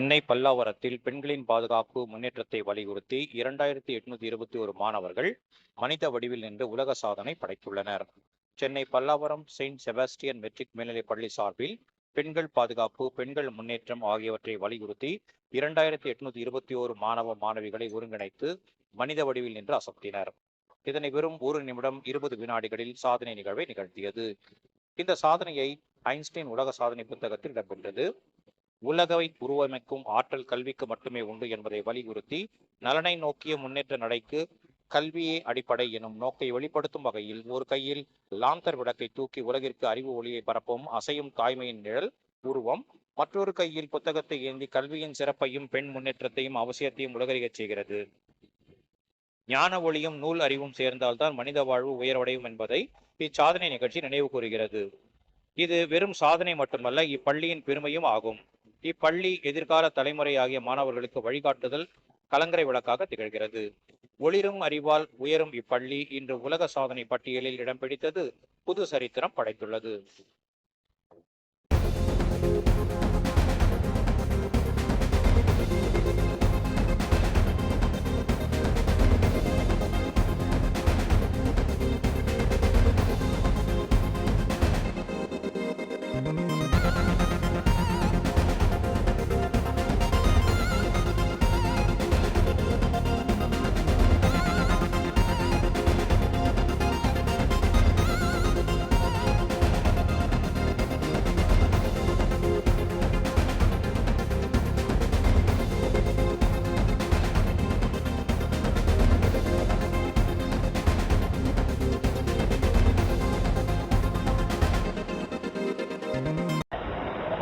சென்னை பல்லாவரத்தில் பெண்களின் பாதுகாப்பு முன்னேற்றத்தை வலியுறுத்தி இரண்டாயிரத்தி எட்நூத்தி இருபத்தி ஒரு மாணவர்கள் மனித வடிவில் நின்று உலக சாதனை படைத்துள்ளனர். Chennai Pallavaram saint Sebastian matric மேல்நிலைப் பள்ளி சார்பில் பெண்கள் பாதுகாப்பு பெண்கள் முன்னேற்றம் ஆகியவற்றை வலியுறுத்தி இரண்டாயிரத்தி எட்நூத்தி இருபத்தி ஓரு மாணவ மாணவிகளை ஒருங்கிணைத்து மனித வடிவில் நின்று அசத்தினர். இதனை வெறும் ஒரு நிமிடம் இருபது வினாடிகளில் சாதனை நிகழ்வை நிகழ்த்தியது. இந்த சாதனையை ஐன்ஸ்டைன் உலக சாதனை புத்தகத்தில் இடம்பெற்றது. உலகவை உருவமைக்கும் ஆற்றல் கல்விக்கு மட்டுமே உண்டு என்பதை வலியுறுத்தி நலனை நோக்கிய முன்னேற்ற நடைக்கு கல்வியே அடிப்படை எனும் நோக்கை வெளிப்படுத்தும் வகையில் ஒரு கையில் லாந்தர் விளக்கை தூக்கி உலகிற்கு அறிவு ஒளியை பரப்பும் அசையும் தாய்மையின் நிழல் உருவம் மற்றொரு கையில் புத்தகத்தை ஏந்தி கல்வியின் சிறப்பையும் பெண் முன்னேற்றத்தையும் அவசியத்தையும் உலகறியச் செய்கிறது. ஞான ஒளியும் நூல் அறிவும் சேர்ந்தால்தான் மனித வாழ்வு உயர்வடையும் என்பதை இச்சாதனை நிகழ்ச்சி நினைவு கூறுகிறது. இது வெறும் சாதனை மட்டுமல்ல இப்பள்ளியின் பெருமையும் ஆகும். இப்பள்ளி எதிர்கால தலைமுறை ஆகிய மாணவர்களுக்கு வழிகாட்டுதல் கலங்கரை விளக்காக திகழ்கிறது. ஒளிரும் அறிவால் உயரும் இப்பள்ளி இன்று உலக சாதனை பட்டியலில் இடம் பிடித்தது. புது சரித்திரம் படைத்துள்ளது.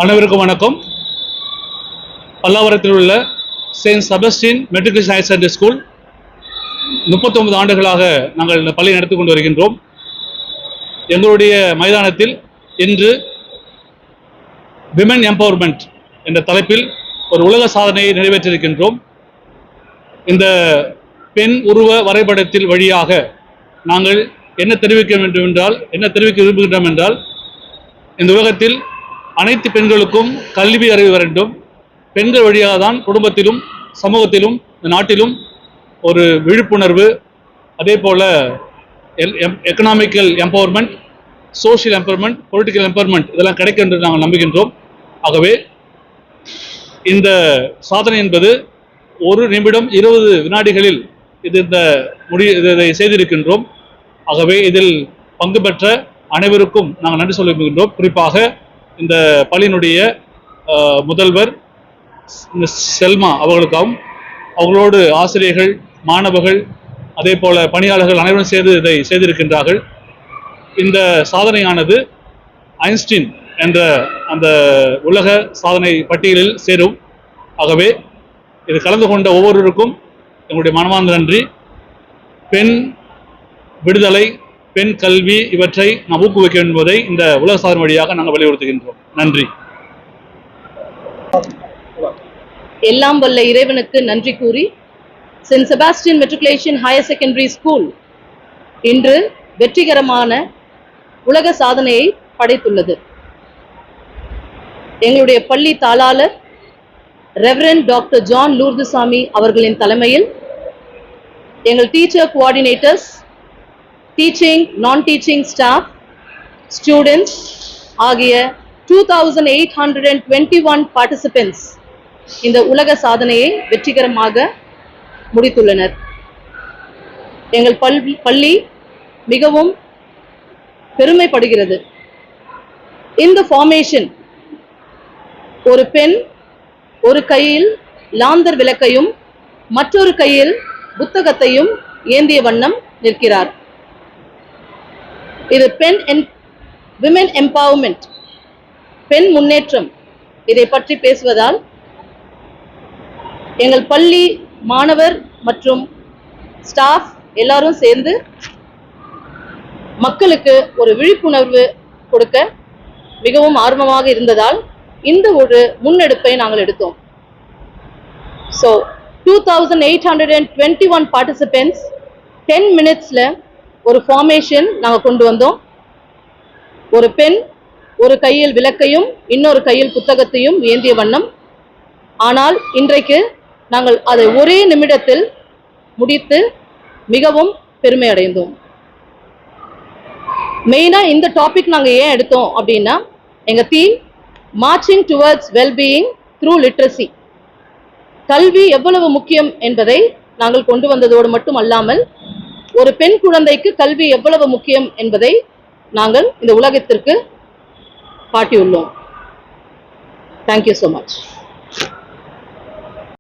அனைவருக்கும் வணக்கம். பல்லாவரத்தில் உள்ள saint Sebastian matriculation higher secondary school முப்பத்தொன்பது ஆண்டுகளாக நாங்கள் இந்த பள்ளி நடத்தி கொண்டு வருகின்றோம். எங்களுடைய மைதானத்தில் இன்று விமன் எம்பவர்மெண்ட் என்ற தலைப்பில் ஒரு உலக சாதனையை நிறைவேற்றியிருக்கின்றோம். இந்த பெண் உருவ வரைபடத்தில் வழியாக நாங்கள் என்ன தெரிவிக்க வேண்டும் என்றால் என்ன தெரிவிக்க விரும்புகின்றோம் என்றால் இந்த உலகத்தில் அனைத்து பெண்களுக்கும் கல்வி அறிவு வேண்டும். பெண்கள் வழியாக தான் குடும்பத்திலும் சமூகத்திலும் இந்த நாட்டிலும் ஒரு விழிப்புணர்வு அதே போல் economical empowerment social empowerment political empowerment இதெல்லாம் கிடைக்கும் என்று நாங்கள் நம்புகின்றோம். ஆகவே இந்த சாதனை என்பது ஒரு நிமிடம் இருபது வினாடிகளில் இது இந்த முடி இதை செய்திருக்கின்றோம். ஆகவே இதில் பங்கு பெற்ற அனைவருக்கும் நாங்கள் நன்றி சொல்ல விரும்புகின்றோம் குறிப்பாக இந்த பள்ளியினுடைய முதல்வர் செல்மா அவர்களுக்காகவும் அவர்களோடு ஆசிரியர்கள் மாணவர்கள் அதே போல பணியாளர்கள் அனைவரும் சேர்ந்து இதை செய்திருக்கின்றார்கள். இந்த சாதனையானது ஐன்ஸ்டீன் என்ற அந்த உலக சாதனை பட்டியலில் சேரும். ஆகவே இது கலந்து கொண்ட ஒவ்வொருவருக்கும் எங்களுடைய மனமார்ந்த நன்றி. பெண் விடுதலை பெண் கல்வி இவற்றை நாம் ஊக்குவிக்க என்பதை இந்த உலக சாதனை வழியாக நாங்கள் வலியுறுத்துகின்றோம். நன்றி. எல்லாம் வல்ல இறைவனுக்கு நன்றி கூறி saint Sebastian matriculation higher secondary school இன்று வெற்றிகரமான உலக சாதனையை படைத்துள்ளது. எங்களுடைய பள்ளி தாளாளர் ரெவரன் டாக்டர் ஜான் லூர்துசாமி அவர்களின் தலைமையில் எங்கள் teacher coordinators teaching non teaching staff students ஆகிய two thousand eight hundred and twenty one participants இந்த உலக சாதனையை வெற்றிகரமாக முடித்துள்ளனர். எங்கள் பல் பள்ளி மிகவும் பெருமைப்படுகிறது. இந்த ஃபார்மேஷன் ஒரு பெண் ஒரு கையில் லாந்தர் விளக்கையும் மற்றொரு கையில் புத்தகத்தையும் ஏந்திய வண்ணம் நிற்கிறார். இது பெண் என் விமென் எம்பவர்மெண்ட் பெண் முன்னேற்றம். இதை பற்றி பேசுவதால் எங்கள் பள்ளி மாணவர் மற்றும் ஸ்டாஃப் எல்லாரும் சேர்ந்து மக்களுக்கு ஒரு விழிப்புணர்வு கொடுக்க மிகவும் ஆர்வமாக இருந்ததால் இந்த ஒரு முன்னெடுப்பை நாங்கள் எடுத்தோம். So two thousand eight hundred and twenty one participants ten மினிட்ஸில் ஒரு ஃபார்மேஷன் நாங்கள் கொண்டு வந்தோம். ஒரு பெண் ஒரு கையில் விளக்கையும் இன்னொரு கையில் புத்தகத்தையும் ஏந்திய வண்ணம். ஆனால் இன்றைக்கு நாங்கள் அதை ஒரே நிமிடத்தில் முடித்து மிகவும் பெருமை அடைந்தோம். மெயினாக இந்த டாபிக் நாங்கள் ஏன் எடுத்தோம் அப்படின்னா எங்கள் theme marching towards wellbeing through literacy கல்வி எவ்வளவு முக்கியம் என்பதை நாங்கள் கொண்டு வந்ததோடு மட்டும் அல்லாமல் ஒரு பெண் குழந்தைக்கு கல்வி எவ்வளவு முக்கியம் என்பதை நாங்கள் இந்த உலகத்திற்கு காட்டியுள்ளோம். Thank you so much